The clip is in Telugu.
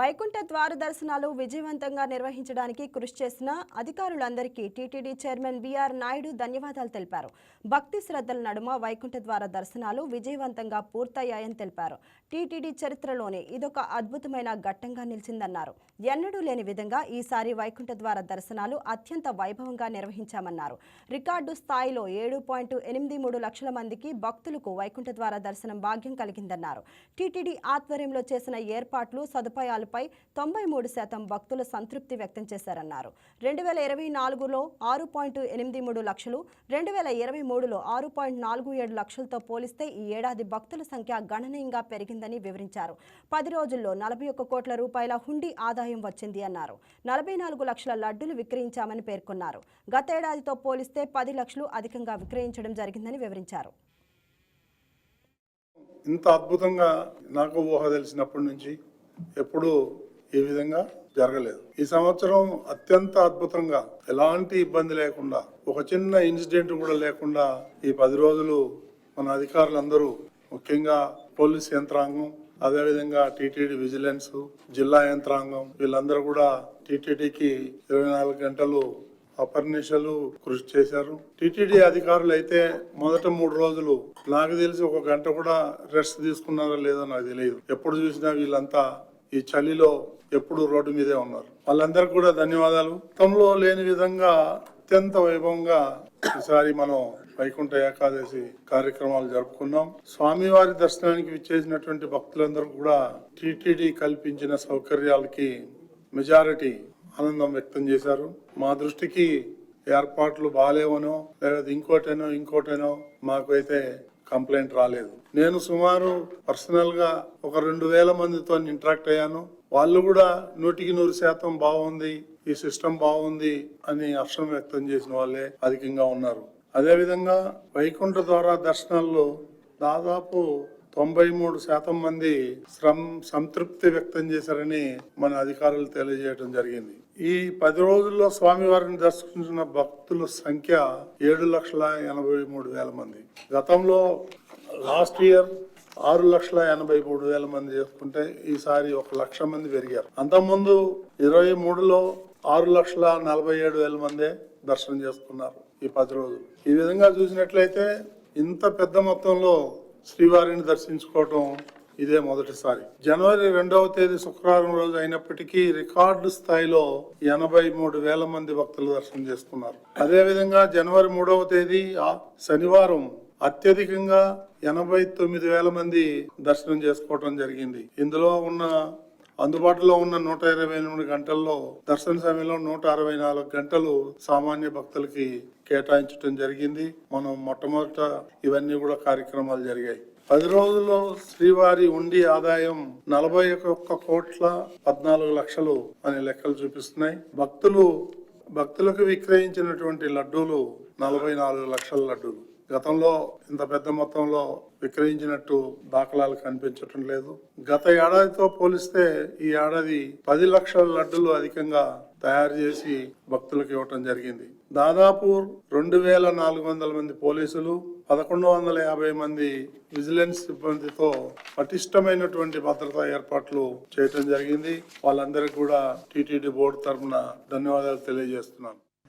వైకుంఠ ద్వార దర్శనాలు విజయవంతంగా నిర్వహించడానికి కృషి చేసిన అధికారులందరికీ టీటీడీ చైర్మన్ బీఆర్ నాయుడు ధన్యవాదాలు తెలిపారు. భక్తి శ్రద్ధల నడుమ వైకుంఠ ద్వార దర్శనాలు విజయవంతంగా పూర్తయ్యాయని తెలిపారు. టీటీడీ చరిత్రలోనే ఇదొక అద్భుతమైన ఘట్టంగా నిలిచిందన్నారు. ఎన్నడూ లేని విధంగా ఈసారి వైకుంఠ ద్వార దర్శనాలు అత్యంత వైభవంగా నిర్వహించామన్నారు. రికార్డు స్థాయిలో ఏడు పాయింట్ ఎనిమిది మూడు లక్షల మందికి భక్తులకు వైకుంఠ ద్వార దర్శనం భాగ్యం కలిగిందన్నారు. టీటీడీ ఆధ్వర్యంలో చేసిన ఏర్పాట్లు సదుపాయాలు సదుపాయాలపై తొంభై మూడు శాతం భక్తులు సంతృప్తి వ్యక్తం చేశారన్నారు. రెండు వేల ఇరవై నాలుగులో ఆరు పాయింట్ ఎనిమిది మూడు లక్షలు రెండు వేల ఇరవై మూడులో ఆరు పాయింట్ నాలుగు ఏడు లక్షలతో పోలిస్తే ఈ ఏడాది భక్తుల సంఖ్య గణనీయంగా పెరిగిందని వివరించారు. పది రోజుల్లో నలభై ఒక్క కోట్ల రూపాయల హుండీ ఆదాయం వచ్చింది అన్నారు. నలభై నాలుగు లక్షల లడ్డులు విక్రయించామని పేర్కొన్నారు. గతేడాదితో పోలిస్తే పది లక్షలు అధికంగా విక్రయించడం జరిగిందని వివరించారు. ఇంత అద్భుతంగా నాకు ఊహ తెలిసినప్పటి నుంచి ఎప్పుడూ ఈ విధంగా జరగలేదు. ఈ సంవత్సరం అత్యంత అద్భుతంగా ఎలాంటి ఇబ్బంది లేకుండా ఒక చిన్న ఇన్సిడెంట్ కూడా లేకుండా ఈ పది రోజులు మన అధికారులందరూ ముఖ్యంగా పోలీస్ యంత్రాంగం అదేవిధంగా టీటీడీ విజిలెన్స్ జిల్లా యంత్రాంగం వీళ్ళందరూ కూడా టీటీడీకి ఇరవై నాలుగు గంటలు అపర్నిషలు కృషి చేశారు. టీటీడీ అధికారులు అయితే మొదట మూడు రోజులు నాకు తెలిసి ఒక గంట కూడా రెస్ట్ తీసుకున్నారో లేదో నాకు తెలియదు. ఎప్పుడు చూసినా వీళ్ళంతా ఈ చలిలో ఎప్పుడు రోడ్డు మీదే ఉన్నారు. వాళ్ళందరికీ కూడా ధన్యవాదాలు. గతంలో లేని విధంగా అత్యంత వైభవంగా ఈసారి మనం వైకుంఠ ఏకాదశి కార్యక్రమాలు జరుపుకున్నాం. స్వామివారి దర్శనానికి విచ్చేసినటువంటి భక్తులందరూ కూడా టిటిడి కల్పించిన సౌకర్యాలకి మెజారిటీ ఆనందం వ్యక్తం చేశారు. మా దృష్టికి ఏర్పాట్లు బాగాలేవనో లేదా ఇంకోటేనో ఇంకోటేనో మాకైతే కంప్లైంట్ రాలేదు. నేను సుమారు పర్సనల్గా ఒక రెండు వేల మందితో ఇంటరాక్ట్ అయ్యాను. వాళ్ళు కూడా నూటికి నూరు శాతం బాగుంది ఈ సిస్టమ్ బాగుంది అని హర్షం వ్యక్తం చేసిన వాళ్ళే అధికంగా ఉన్నారు. అదేవిధంగా వైకుంఠ ద్వారా దర్శనాల్లో దాదాపు తొంభై మూడు శాతం మంది శ్రమ్ సంతృప్తి వ్యక్తం చేశారని మన అధికారులు తెలియజేయడం జరిగింది. ఈ పది రోజుల్లో స్వామివారిని దర్శించిన భక్తుల సంఖ్య ఏడు లక్షల ఎనభై మూడు వేల మంది. గతంలో లాస్ట్ ఇయర్ ఆరు లక్షల ఎనభై మూడు వేల మంది చేసుకుంటే ఈసారి ఒక లక్ష మంది పెరిగారు. అంతకుముందు ఇరవై మూడులో ఆరు లక్షల నలభై ఏడు వేల మందే దర్శనం చేసుకున్నారు ఈ పది రోజులు. ఈ విధంగా చూసినట్లయితే ఇంత పెద్ద మొత్తంలో శ్రీవారిని దర్శించుకోవటం ఇదే మొదటిసారి. జనవరి రెండవ తేదీ శుక్రవారం రోజు అయినప్పటికీ రికార్డు స్థాయిలో ఎనభై మూడు వేల మంది భక్తులు దర్శనం చేసుకున్నారు. అదేవిధంగా జనవరి మూడవ తేదీ శనివారం అత్యధికంగా ఎనభై తొమ్మిది వేల మంది దర్శనం చేసుకోవటం జరిగింది. ఇందులో ఉన్న అందుబాటులో ఉన్న నూట ఇరవై ఎనిమిది గంటల్లో దర్శన సమయంలో నూట అరవై నాలుగు గంటలు సామాన్య భక్తులకి కేటాయించడం జరిగింది. మనం మొట్టమొదట ఇవన్నీ కూడా కార్యక్రమాలు జరిగాయి. పది రోజుల్లో శ్రీవారి ఉండి ఆదాయం నలభై ఒక్క కోట్ల పద్నాలుగు లక్షలు అనే లెక్కలు చూపిస్తున్నాయి. భక్తులు భక్తులకు విక్రయించినటువంటి లడ్డూలు నలభై నాలుగు లక్షల లడ్డూలు. గతంలో ఇంత పెద్ద మొత్తంలో విక్రయించినట్టు దాఖలాలు కనిపించటం లేదు. గత ఏడాదితో పోలిస్తే ఈ ఏడాది పది లక్షల లడ్డులు అధికంగా తయారు చేసి భక్తులకు ఇవ్వటం జరిగింది. దాదాపు రెండు వేల నాలుగు వందల మంది పోలీసులు పదకొండు వందల యాభై మంది విజిలెన్స్ సిబ్బందితో పటిష్టమైనటువంటి భద్రతా ఏర్పాట్లు చేయటం జరిగింది. వాళ్ళందరికీ కూడా టీటీడీ బోర్డు తరఫున ధన్యవాదాలు తెలియజేస్తున్నాను.